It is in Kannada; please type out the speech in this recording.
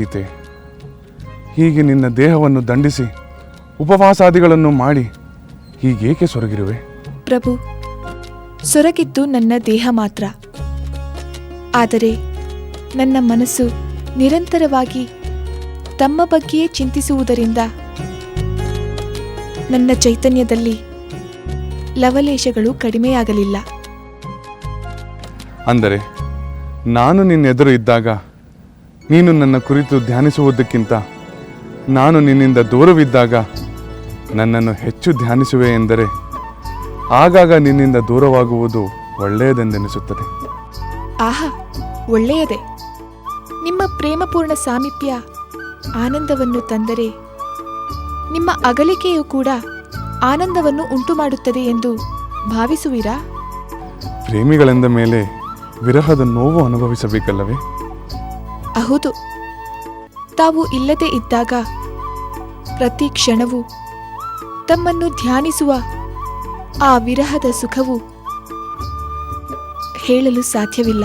ಗೀತೆ ಹೀಗೆ ನಿನ್ನ ದೇಹವನ್ನು ದಂಡಿಸಿ ಉಪವಾಸಾದಿಗಳನ್ನು ಮಾಡಿ ಹೀಗೇಕೆ ಸೊರಗಿರುವೆ? ಪ್ರಭು ಸೊರಗಿದ್ದು ನನ್ನ ದೇಹ ಮಾತ್ರ. ಆದರೆ ನನ್ನ ಮನಸ್ಸು ನಿರಂತರವಾಗಿ ತಮ್ಮ ಬಗ್ಗೆಯೇ ಚಿಂತಿಸುವುದರಿಂದ ನನ್ನ ಚೈತನ್ಯದಲ್ಲಿ ಲವಲೇಶಗಳು ಕಡಿಮೆಯಾಗಲಿಲ್ಲ. ಅಂದರೆ ನಾನು ನಿನ್ನೆದುರು ಇದ್ದಾಗ ನೀನು ನನ್ನ ಕುರಿತು ಧ್ಯಾನಿಸುವುದಕ್ಕಿಂತ ನಾನು ನಿನ್ನಿಂದ ದೂರವಿದ್ದಾಗ ನನ್ನನ್ನು ಹೆಚ್ಚು ಧ್ಯಾನಿಸುವೆ ಎಂದರೆ ಆಗಾಗ ನಿನ್ನಿಂದ ದೂರವಾಗುವುದು ಒಳ್ಳೆಯದೆಂದೆನಿಸುತ್ತದೆ. ಆಹಾ ಒಳ್ಳೆಯದೇ. ನಿಮ್ಮ ಪ್ರೇಮಪೂರ್ಣ ಸಾಮೀಪ್ಯ ಆನಂದವನ್ನು ತಂದರೆ ನಿಮ್ಮ ಅಗಲಿಕೆಯು ಕೂಡ ಆನಂದವನ್ನು ಉಂಟುಮಾಡುತ್ತದೆ ಎಂದು ಭಾವಿಸುವಿರಾ? ಪ್ರೇಮಿಗಳೆಂದ ಮೇಲೆ ವಿರಹದ ನೋವು ಅನುಭವಿಸಬೇಕಲ್ಲವೇ? ಹೌದು. ತಾವು ಇಲ್ಲದೆ ಇದ್ದಾಗ ಪ್ರತಿ ಕ್ಷಣವೂ ತಮ್ಮನ್ನು ಧ್ಯಾನಿಸುವ ಆ ವಿರಹದ ಸುಖವು ಹೇಳಲು ಸಾಧ್ಯವಿಲ್ಲ.